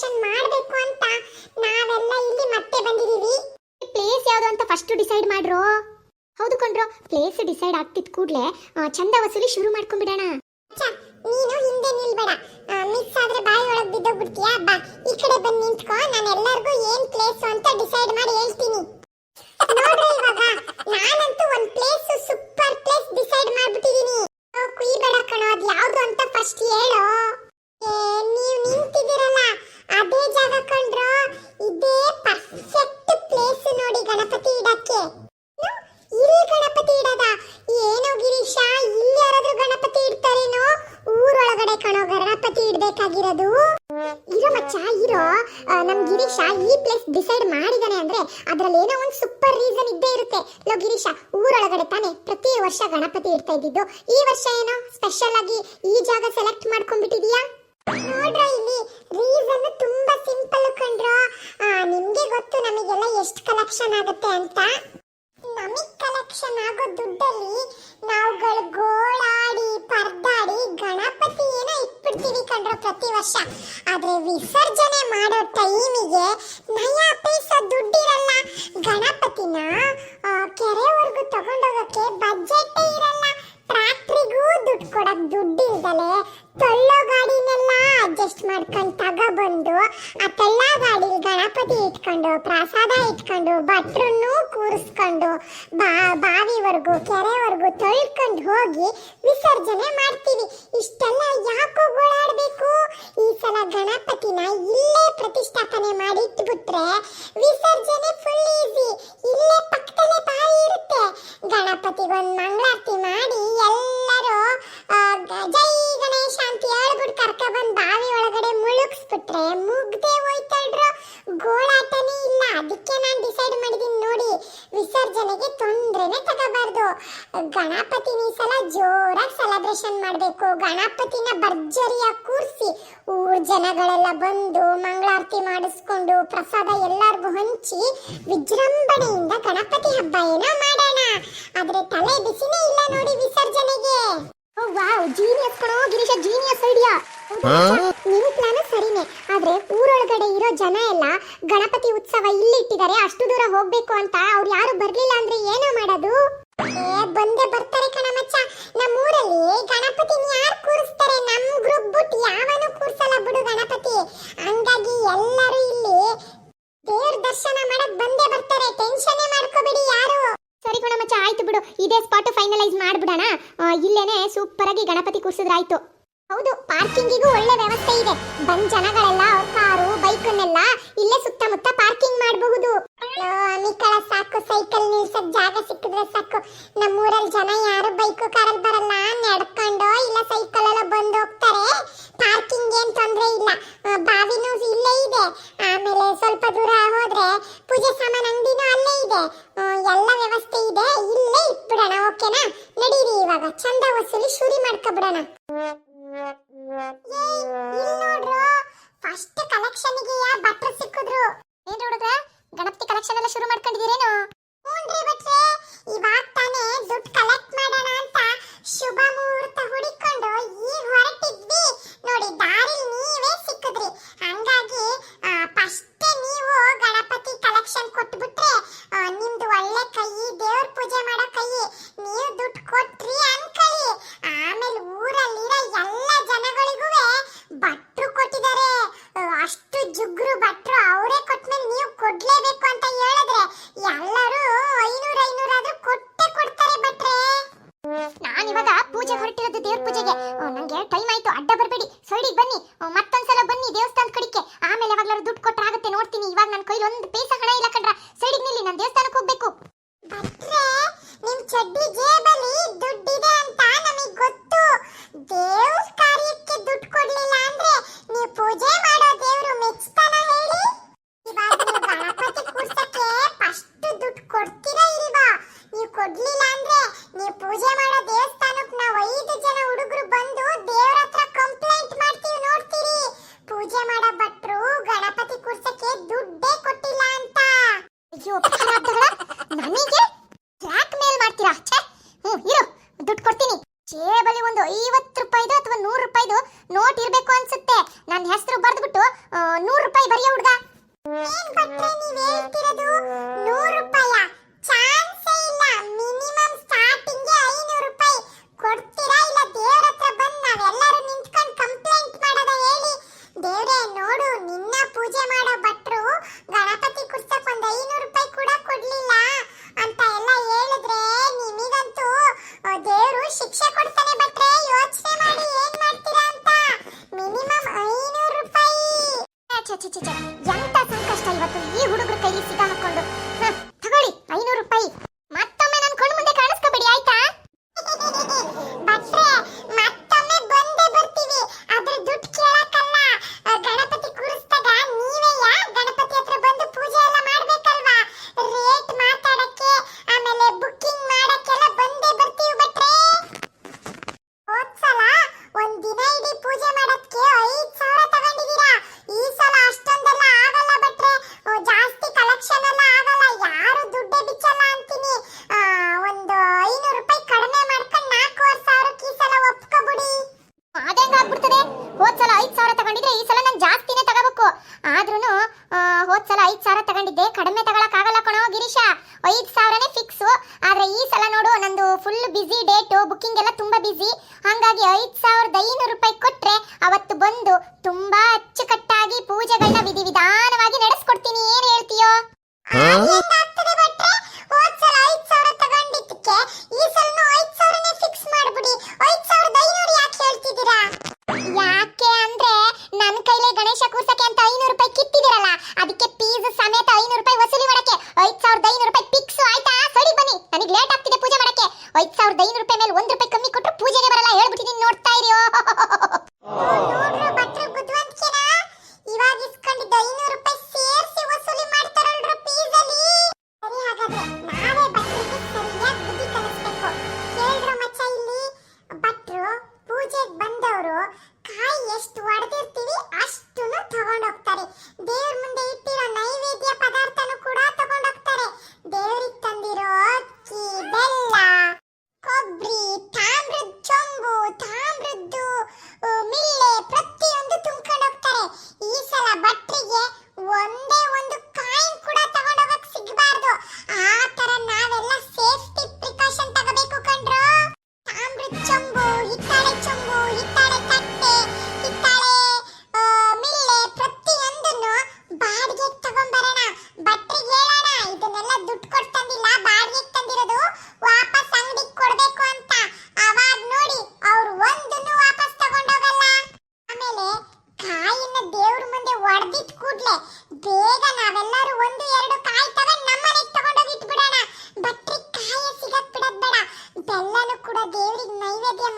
Celebration ಮಾಡಬೇಕು ಅಂತ. ನಾವೆಲ್ಲ ಇಲ್ಲಿ ಮತ್ತೆ ಬಂದಿದೀವಿ. ಪ್ಲೇಸ್ ಯಾವುದು ಅಂತ ಫಸ್ಟ್ ಡಿಸೈಡ್ ಮಾಡ್ರೋ. ಹೌದು ಕಣ್ರು ಪ್ಲೇಸ್ ಡಿಸೈಡ್ ಆಗ್ತಿದ್ ಕೂಡ್ಲೆ ಚಂದ ವಸೂಲಿ ಶುರು ಮಾಡ್ಕೊಂಡ್ಬಿಡೋಣ. ಒಂದು ಸೂಪರ್ ರೀಸನ್ ಇದ್ದೇ ಇರುತ್ತೆ. ಲೋ, ಗಿರೀಶ, ಊರೊಳಗಡೆ ತಾನೆ ಪ್ರತಿ ವರ್ಷ ಗಣಪತಿ ಇಡ್ತಾ ಇದ್ದಿದ್ದು. ಈ ವರ್ಷ ಏನೋ ಸ್ಪೆಷಲ್ ಆಗಿ ಈ ಜಾಗ ಸೆಲೆಕ್ಟ್ ಮಾಡ್ಕೊಂಡ್ಬಿಟ್ಟಿದೀಯಾ? ನೋಡ್ರ ಇಲ್ಲಿ ರೀಸನ್ ತುಂಬಾ ಸಿಂಪಲ್ ಕಂಡ್ರೋ ನಿಮ್ಗೆ ಗೊತ್ತು ನಮಗೆಲ್ಲ ಎಷ್ಟು ಕಲೆಕ್ಷನ್ ಆಗುತ್ತೆ ಅಂತ? ನಮಗ್ ಕಲೆಕ್ಷನ್ ಆಗೋ ದುಡ್ಡಲ್ಲಿ ನಾವುಗಳು ಗೋಳಾಡಿ ಕಂಡ್ರೆ ಪ್ರತಿ ವರ್ಷ. ಆದ್ರೆ ವಿಸರ್ಜನೆ ಮಾಡೋ ಟೈಮಿಗೆ ನಯ ಪೈಸ ದುಡ್ಡಿರಲ್ಲ. ಗಣಪತಿನ ಕೆರೆವರೆಗೂ ತಗೊಂಡೋಗಕ್ಕೆ ಬಜೆಟ್ ಇರಲ್ಲ. ಟ್ರ್ಯಾಕ್ಟ್ರಿಗೂ ದುಡ್ಡು ಕೊಡಕ್ ದುಡ್ಡು ಇಲ್ದಲೆ ತಳ್ಳೋ ಗಾಡಿನೆಲ್ಲ ಅಡ್ಜಸ್ಟ್ ಮಾಡ್ಕೊಂಡು ತಗೊಬಂದು, ಆ ತಳ್ಳ ಗಣಪತಿ ಇಟ್ಕೊಂಡು, ಪ್ರಸಾದ ಇಟ್ಕೊಂಡು, ಭಟ್ರನ್ನು ಕೂರಿಸ್ಕೊಂಡು, ಬಾ, ಬಾವಿವರೆಗೂ, ಕೆರೆವರೆಗೂ ತಳ್ಕೊಂಡು ಹೋಗಿ ವಿಸರ್ಜನೆ ಮಾಡ್ತೀವಿ ಇಷ್ಟೆಲ್ಲ ಯಾಕೋ ಗೋಳಾಡಬೇಕು? ಈ ಸಲ ಗಣಪತಿನ ಇಲ್ಲೇ ಪ್ರತಿಷ್ಠಾಪನೆ ಮಾಡಿ ಇಟ್ಬಿಟ್ರೆ ವಿಸರ್ಜನೆ ಫುಲ್ ಈಸಿ ಇಲ್ಲೇ ಪಕ್ಕದಲ್ಲೇ ಬಾವಿ ಇರುತ್ತೆ. ಗಣಪತಿಗೊಂದು ಮಂಗಳಾರತಿ ಮಾಡಿ ಎಲ್ಲರೂ ಜೈ ಗಣೇಶ ಅಂತ ಹೇಳ್ಬಿಟ್ಟು ಬಂದು ಬಾವಿ ಒಳಗಡೆ ಮುಳುಗಿಸ್ಬಿಟ್ರೆ ಮುಗ್ದೆ ಗೋಳಾಟನೇ ಇಲ್ಲ. ಅದಕ್ಕೆ ನಾನು ಡಿಸೈಡ್ ಮಾಡಿದೀನಿ ನೋಡಿ, ವಿಸರ್ಜನೆಗೆ ತೊಂದರೆನೆ ತಗೋಬಾರ್ದು. ಗಣಪತಿನ ಈ ಸಲ ಜೋರಾಗಿ ಸೆಲೆಬ್ರೇಷನ್ ಮಾಡಬೇಕು. ಗಣಪತಿನ ಭರ್ಜರಿಯಾಗಿ ಕೂರಿಸಿ ಊರ್ ಜನಗಳೆಲ್ಲ ಬಂದು ಮಂಗಳಾರತಿ ಮಾಡಿಸ್ಕೊಂಡು ಪ್ರಸಾದ ಎಲ್ಲರಿಗೂ ಹಂಚಿ ವಿಜೃಂಭಣೆಯಿಂದ ಗಣಪತಿ ಹಬ್ಬ ಏನೋ ಮಾಡೋಣ. ಆದ್ರೆ ತಲೆ ಬಿಸಿನೇ ಇಲ್ಲ ನೋಡಿ ವಿಸರ್ಜನೆಗೆ. ವಾವ್ ಜೀನಿಯಸ್ ಕಣೋ, ಗಿರೀಶ ಜೀನಿಯಸ್ ಐಡಿಯಾ ನಿನ್ ಪ್ಲಾನ್ ಸರಿನೇ. ಆದ್ರೆ ಊರೊಳಗಡೆ ಇರೋ ಜನ ಎಲ್ಲ ಗಣಪತಿ ಉತ್ಸವ ಇಲ್ಲಿ ಇಟ್ಟಿದ್ದಾರೆ. ಅಷ್ಟು ದೂರ ಹೋಗ್ಬೇಕು ಅಂತ ಅವ್ರು ಯಾರು ಬರ್ಲಿಲ್ಲ ಅಂದ್ರೆ ಏನೋ ಮಾಡೋದು? ಏ ಬಂದೆ ಬರ್ತಾರೆ ಕಣಮಚ್ಚ ನಮ್ಮ ಊರಲ್ಲಿ ಗಣಪತಿನ ಯಾರು ಕೂರಿಸ್ತಾರೆ ನಮ್ ಗ್ರೂಪ್ ಬಿಟ್ಟು ಯಾವನು ಕೂರ್ಸಲ್ಲ ಬಿಡು ಗಣಪತಿ ಹಂಗಾಗಿ ಎಲ್ಲರೂ ಇಲ್ಲಿ ದೇವ್ರ ದರ್ಶನ ಮಾಡಕ್ ಬಂದೇ ಬರ್ತಾರೆ ಟೆನ್ಷನ್ ಮಾಡ್ಕೋಬೇಡಿ ಯಾರು ಸರಿ ಗುಣಮಚ್ಚ ಆಯ್ತು ಬಿಡು ಇದೇ ಸ್ಪಾಟ್ ಫೈನಲೈಸ್ ಮಾಡ್ಬಿಡೋಣ ಆ, ಇಲ್ಲೇನೆ ಸೂಪರ್ ಆಗಿ ಗಣಪತಿ ಕೂರ್ಸಿದ್ರಾಯ್ತು ಹೌದು ಪಾರ್ಕಿಂಗಿಗೂ ಒಳ್ಳೆ ವ್ಯವಸ್ಥೆ ಇದೆ. ಬಂದ್ ಜನಗಳೆಲ್ಲ ಅವ್ರ ಕಾರು, ಬೈಕನ್ನೆಲ್ಲ ಇಲ್ಲೇ ಸುತ್ತಮುತ್ತ ಪಾರ್ಕಿಂಗ್ ಮಾಡಬಹುದು. ಅಮಿಕಳ, ಸಾಕು. ಸೈಕಲ್ ನಿಲ್ಸಕ್ ಜಾಗ ಸಿಕ್ಕಿದ್ರೆ ಸಾಕು. ನಮ್ಮೂರಲ್ಲಿ ಜನ ಯಾರು ಬೈಕು ಕಾರಲ್ಲಿ ಬರಲ್ಲ. ನಡ್ಕೊಂಡು ಇಲ್ಲ ಸೈಕಲ್ ಎಲ್ಲ ಬಂದು ಹೋಗ್ತಾರೆ. ಪಾರ್ಕಿಂಗ್ ಏನ್ ತೊಂದ್ರೆ ಇಲ್ಲ. ಬಾವಿನೂ ಇಲ್ಲೇ ಇದೆ. ಆಮೇಲೆ ಸ್ವಲ್ಪ ದೂರ ಹೋದ್ರೆ ಪೂಜೆ ಸಾಮಾನ್ ಅಂಗಡಿನೂ ಅಲ್ಲೇ ಇದೆ. ಎಲ್ಲ ವ್ಯವಸ್ಥೆ ಇದೆ. ಇಲ್ಲೇ ಇಟ್ಬಿಡೋಣ ಓಕೆನಾ ನಡೀರಿ ಇವಾಗ. ಚಂದ ವಸೂಲಿ ಶುರು ಮಾಡ್ಕೊಬಿಡೋಣ. ಫಸ್ಟ್ ಕಲೆಕ್ಷನ್ಗೆ ಭಟ್ರು ಸಿಕ್ಕಿದ್ರು. ಏನ್ ಹುಡುಗ್ರೆ? ಗಣಪತಿ ಕಲೆಕ್ಷನ್ ಎಲ್ಲ ಶುರು ಮಾಡ್ಕೊಂಡಿದ್ದೀರೇನು? ಹ್ಞೂನ್ರಿ ಭಟ್ರೆ. ಇವಾಗ ತಾನೇ ದುಡ್ಡು ಕಲೆಕ್ಟ್ ಮಾಡೋಣ ಅಂತ ಶುಭ ಮುಹೂರ್ತ ಹುಡಿಕೊಂಡು ಈಗ ಹೊರಟಿದ್ವಿ. ನೋಡಿ ದಾರಿ ನೀವೇ ಸಿಕ್ಕಿದ್ರಿ. ಹಂಗಾಗಿ ಫಸ್ಟ್ ನೀವು ಗಣಪತಿ ಕಲೆಕ್ಷನ್ ಕೊಟ್ಬಿಟ್ರೆ 给我啪啪打 ಐದು ಸಾವಿರನೇ ಫಿಕ್ಸ್ ಆದರೆ ಈ ಸಲ ನೋಡು ನಂದು ಫುಲ್ ಬಿಸಿ ಡೇಟು ಬುಕ್ಕಿಂಗ್ ಎಲ್ಲ ತುಂಬಾ ಬಿಸಿ ಹಾಗಾಗಿ ಐದು ಸಾವಿರದ ಐನೂರು ರೂಪಾಯಿ ಕೊಟ್ರೆ ಅವತ್ತು ಬಂದು ತುಂಬಾ ಅಚ್ಚುಕಟ್ಟಾಗಿ ಪೂಜೆಗಳನ್ನ ವಿಧಿ ವಿಧಾನವಾಗಿ ನಡೆಸ್ಕೊಡ್ತೀನಿ. ಏನು ಹೇಳ್ತೀಯೋ? ಈ ಸಲ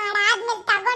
ಮಾಡಾದ್ಮೇಲೆ ತಗೋ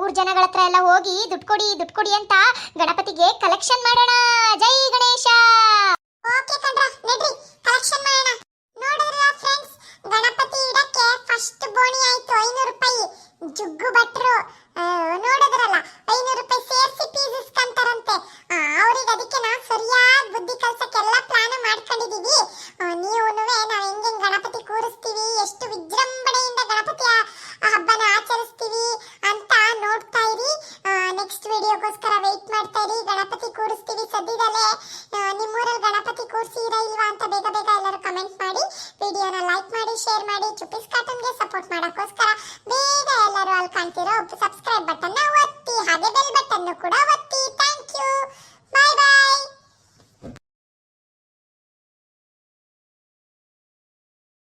ಊರ್ ಜನಗಳ ಹತ್ರ ಎಲ್ಲ ಹೋಗಿ ದುಡ್ಡು ಕೊಡಿ ದುಡ್ಡು ಕೊಡಿ ಅಂತ ಗಣಪತಿಗೆ ಕಲೆಕ್ಷನ್ ಮಾಡೋಣ. ಜೈ ಗಣೇಶ. ಓಕೆ ಕಣ್ರ, ನಡ್ರಿ ಕಲೆಕ್ಷನ್ ಮಾಡೋಣ. ನೋಡಿದ್ರ ಫ್ರೆಂಡ್ಸ್ ಗಣಪತಿ ಇಡಕ್ಕೆ ಫಸ್ಟ್ ಬೋಣಿ ಆಯ್ತು, ಐನೂರು ರೂಪಾಯಿ. ಜುಗ್ಗು ಭಟ್ರು ನೋಡಿದ್ರಲ್ಲ, ಐನೂರು ರೂಪಾಯಿ ಸೇರಿಸಿ ಪೀಸ್ ಇಸ್ಕೊಂತಾರಂತೆ ಅವ್ರಿಗೆ ಅದಕ್ಕೆ ನಾನು ಮಾಡ್ತೀರಾ ಇಲ್ವಾ ಅಂತ ಬೇಗ ಬೇಗ ಎಲ್ಲರೂ ಕಮೆಂಟ್ ಮಾಡಿ ವಿಡಿಯೋನ ಲೈಕ್ ಮಾಡಿ ಶೇರ್ ಮಾಡಿ ಚುಪ್ಪೀಸ್ ಕಾರ್ಟೂನ್ಗೆ ಸಪೋರ್ಟ್ ಮಾಡೋಕ್ಕೋಸ್ಕರ.